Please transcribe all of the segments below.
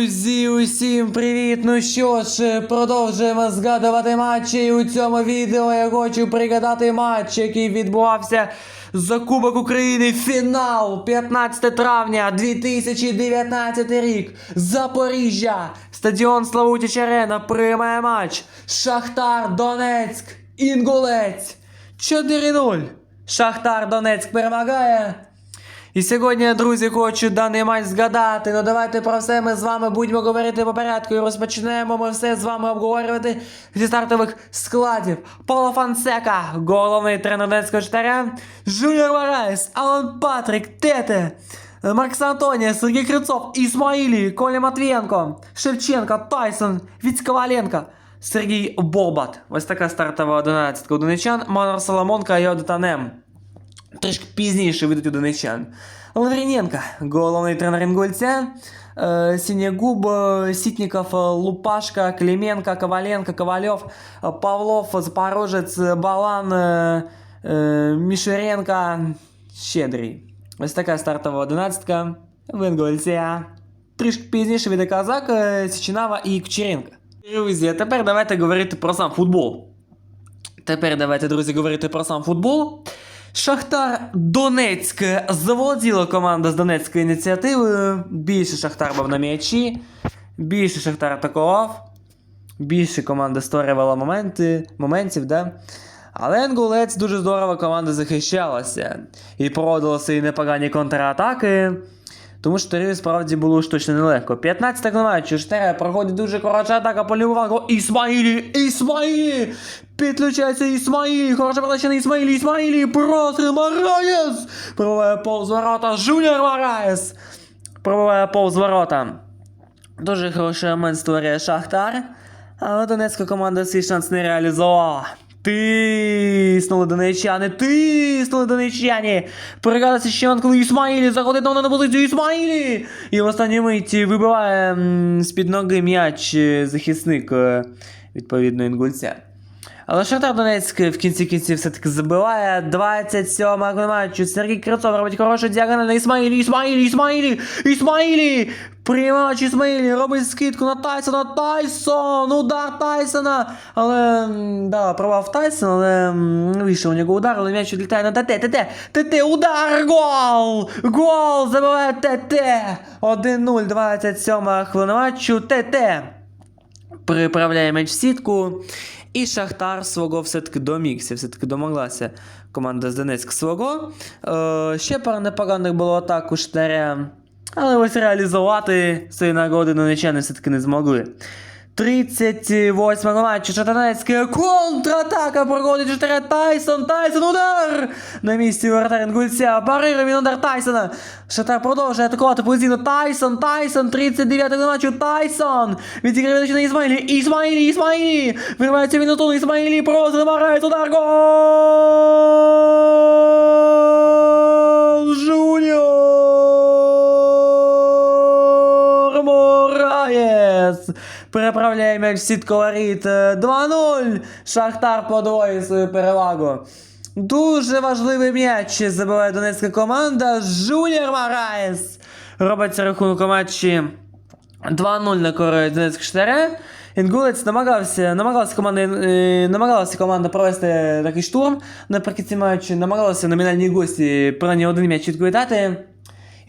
Друзі, усім привіт! Ну що ж, продовжуємо згадувати матчі. І у цьому відео я хочу пригадати матч, який відбувався за Кубок України. Фінал 15 травня 2019 рік. Запоріжжя. Стадіон Славутич Арена приймає матч. Шахтар Донецьк. Інгулець. 4-0. Шахтар Донецьк перемагає. І сьогодні, друзі, хочу даний матч згадати. Ну давайте про все ми з вами будемо говорити по порядку. І розпочнемо ми все з вами обговорювати зі стартових складів. Павло Фансека, головний тренер Донецького штаря, Жуніор Варайс, Алан Патрик, Тете, Маркс Антонія, Сергій Крицов, Ісмаїлі, Коля Матвієнко, Шевченко, Тайсон, Коваленко. Сергій Борбат. Ось така стартова 11 у донечан, Манор Соломонка і Одетанем. Трішки пізніше вийдуть у донечан. Лавріненко, головний тренер інгульця. Е, Сінєгуб, е, Сітніков, е, Лупашка, Клименко, Коваленко, Ковальов, е, Павлов, Запорожець, Балан, е, е, Мішеренко, Щедрий. Ось така стартова одинадцятка в інгульця. Трішки пізніше від Казак, е, Січинава і Кучеренко. Друзі, а тепер давайте говорити про сам футбол. Тепер давайте, друзі, говорити про сам футбол. Шахтар Донецьк заволоділа команда з Донецькою ініціативою. Більше Шахтар був на м'ячі, більше Шахтар атакував, більше команда створювала моменти, моментів, да? Але Енгулець дуже здорово команда захищалася і проводила свої непогані контратаки. Тому що Торію справді було ж точно нелегко. 15 матчу Штера проходить дуже коротша атака по флангу. Ісмаїлі! Ісмаїлі! Підключається Ісмаїлі! Хороша передача на Ісмаїлі! Ісмаїлі! Простріл Мараєс! Пробиває повз ворота Жуніор Мараєс! Пробиває повз ворота. Дуже хороший момент створює Шахтар. Але донецька команда свій шанс не реалізувала. Тиснули донеччани, тиснули донеччані. Перегадався ще коли Ісмаїлі заходить на позицію Ісмаїлі. І в останній миті вибиває з-під ноги м'яч е, захисник е, відповідно інгульця. Але Шахтар Донецьк в кінці кінців все-таки забиває 27 матчу. Сергій Крицов робить хорошу діагональ на Ісмаїлі, Ісмаїлі, Ісмаїлі, Ісмаїлі! Приймач Ісмаїлі робить скидку на Тайсона, Тайсон! Удар Тайсона! Але, да, провав Тайсона, але вийшов у нього удар, але м'яч відлітає на ТТ, ТТ, ТТ, удар, гол! Гол, забиває ТТ! 1-0, 27 хвилина матчу, ТТ! Приправляє м'яч в сітку. І Шахтар свого все-таки домігся, все-таки домоглася команда з Донецьк свого. Е, ще пара непоганих було атак Штаря. Але ось реалізувати свої нагоди донечани все-таки не змогли. 38 матчу контратака проходить Штаря Тайсон, Тайсон, удар! На місці воротар Інгульця, парирує він удар Тайсона. Шатар продовжує атакувати позиційно Тайсон, Тайсон, 39 матчу Тайсон! Відіграє на Ісмаїлі, Ісмаїлі, Ісмаїлі! Виривається він на тун, Ісмаїлі, просто намагається удар, гол! Переправляє м'яч в сітку. Е, 2-0. Шахтар подвоює свою перевагу. Дуже важливий м'яч забиває донецька команда. Жуніор Мараєс робиться рахунок у матчі 2-0 на користь Донецька штаря. Інгулець намагався, намагалася команда, е, намагалася команда провести такий штурм наприкінці матчу, намагалася номінальні гості принаймні один м'яч відквитати.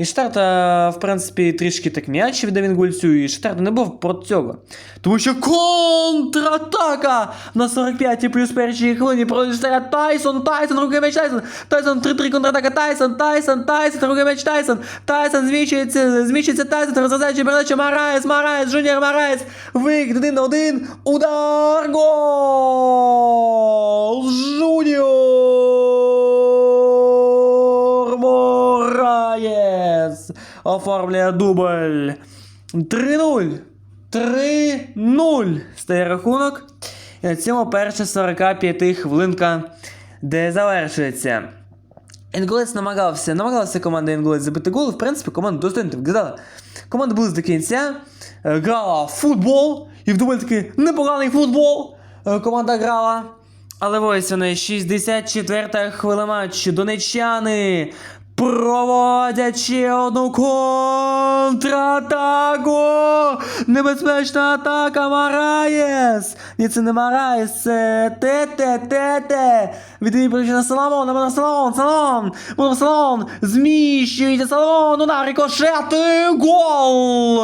І Штарта, в принципі, трішки так м'яч віддав Інгульцю, і Штарта не був проти цього. Тому що контратака на 45-й плюс першій хвилині проти Штаря Тайсон, Тайсон, другий м'яч Тайсон, Тайсон 3-3 контратака. Тайсон, Тайсон, Тайсон, другий м'яч Тайсон, Тайсон зміщується, зміщується Тайсон, розв'язаючи передачу. Мараєс, Мараєс, Жуніор Мараєс, вихід один на один, удар, гол, Жуніор оформлює дубль. 3-0. 3-0 стає рахунок. І на цьому перша 45 хвилинка, де завершується. Інгулець намагався, намагалася команда Інгулець забити гол. В принципі, команда достойно вгадала. Команда була до кінця, е, грала в футбол, і в доволі таки непоганий футбол. е, Команда грала. Але ось вона 64-та хвилина матчу. Донеччани Проводять одну контратаку! Небезпечна атака Мараєс! Ні, це не Мараєс, це Тете, Тете! Відповідь на Соломон, на Соломон, Соломон! Будемо Соломон! Зміщується Соломон! Удар, рикошети! Гол!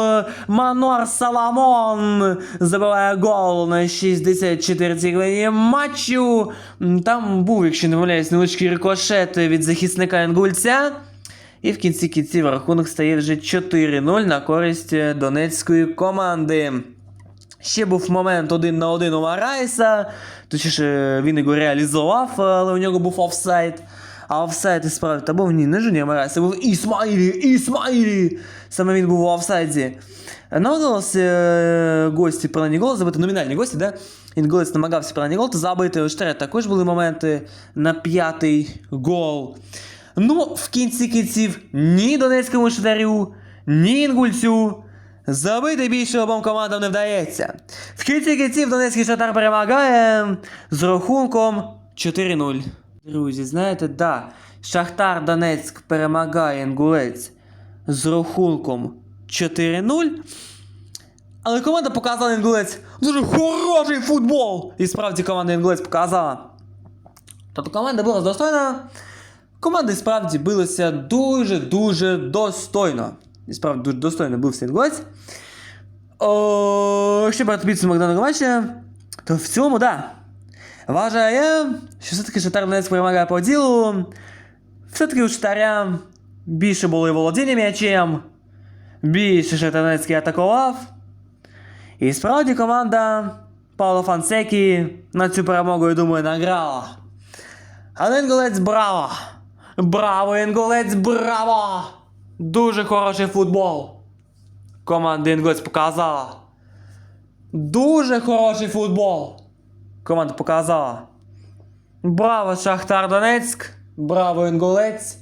Мануар Соломон забиває гол на 64-й хвилині матчу. Там був, якщо не помиляюсь, невеличкий рикошет від захисника Інгульця. І в кінці кінців рахунок стає вже 4-0 на користь е, донецької команди. Ще був момент один на один у Марайса. Точніше, він його реалізував, але у нього був офсайд. А офсайд і справді та був ні, не Жуніор Марайс, це був Ісмаїлі, Ісмаїлі! Саме він був у офсайді. Намагалися е, гості принаймні гол забити, номінальні гості, да? Інгулець намагався принаймні гол забити. У Штаря також були моменти на п'ятий гол. Ну, в кінці кінців ні Донецькому Штарю, ні Інгульцю. Забити більше обом командам не вдається. В кінці кінців Донецький Шахтар перемагає з рахунком 4-0. Друзі, знаєте, да, Шахтар Донецьк перемагає Інгулець з рахунком 4-0. Але команда показала Інгулець дуже хороший футбол. І справді команда Інгулець показала. Тобто команда була достойна. Команди справді билися дуже-дуже достойно. І справді дуже достойно бився Інгулець. О, якщо брати підсумок даного матча, то в цілому, да. Вважаю, що все-таки Донецьк перемагає по ділу. Все-таки у Шахтаря більше було і володіння м'ячем, більше Донецький атакував. І справді команда Павло Фансекі на цю перемогу, я думаю, награла. Але Інгулець браво! Браво, Інгулець, браво! Дуже хороший футбол. Команда Інгулець показала. Дуже хороший футбол. Команда показала. Браво, Шахтар Донецьк! Браво, Інгулець!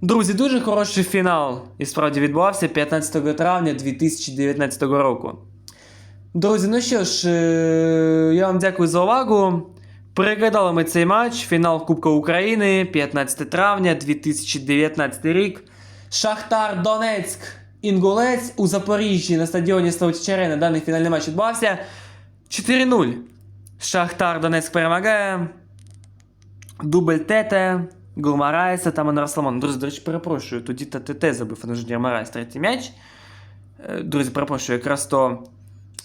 Друзі, дуже хороший фінал. І справді відбувався 15 травня 2019 року. Друзі, ну що ж, е, я вам дякую за увагу. Переглядали ми цей матч, фінал Кубка України, 15 травня 2019 рік. Шахтар Донецьк, Інгулець у Запоріжжі на стадіоні Славутича Даний фінальний матч відбувався 4-0. Шахтар Донецьк перемагає. Дубль Тете, гол Марайса та Манар Соломон. Друзі, до речі, перепрошую, тоді ТТ забив а не Жуніор Марайс третій м'яч. Е, Друзі, перепрошую, якраз то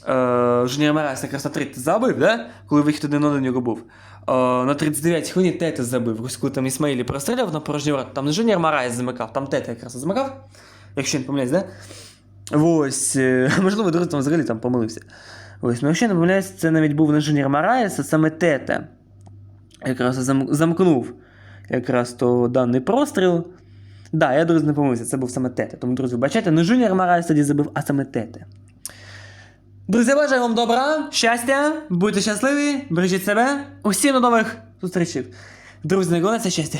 е, Жуніор Марайс якраз на третій забив, да? коли вихід один один його був. Е, на 39 хвилині Тете забив. Коли там Ісмаїлі простріляв на порожній ворот, там не Жуніор Марайс замикав, там Тете якраз замикав. Якщо не помиляюсь, да? Ось, е, можливо, друзі, там взагалі там помилився. Ось, ну якщо не помиляюсь, це навіть був не Жуніор Марайс, а саме Тете. Якраз зам, замкнув якраз то даний простріл. Да, я, друзі, не помилився, це був саме Тете. Тому, друзі, бачите, не Жуніор Марайс тоді забив, а саме Тете. Друзі, бажаю вам добра, щастя, будьте щасливі, бережіть себе. Усім до нових зустрічей. Друзі, найголовніше щастя.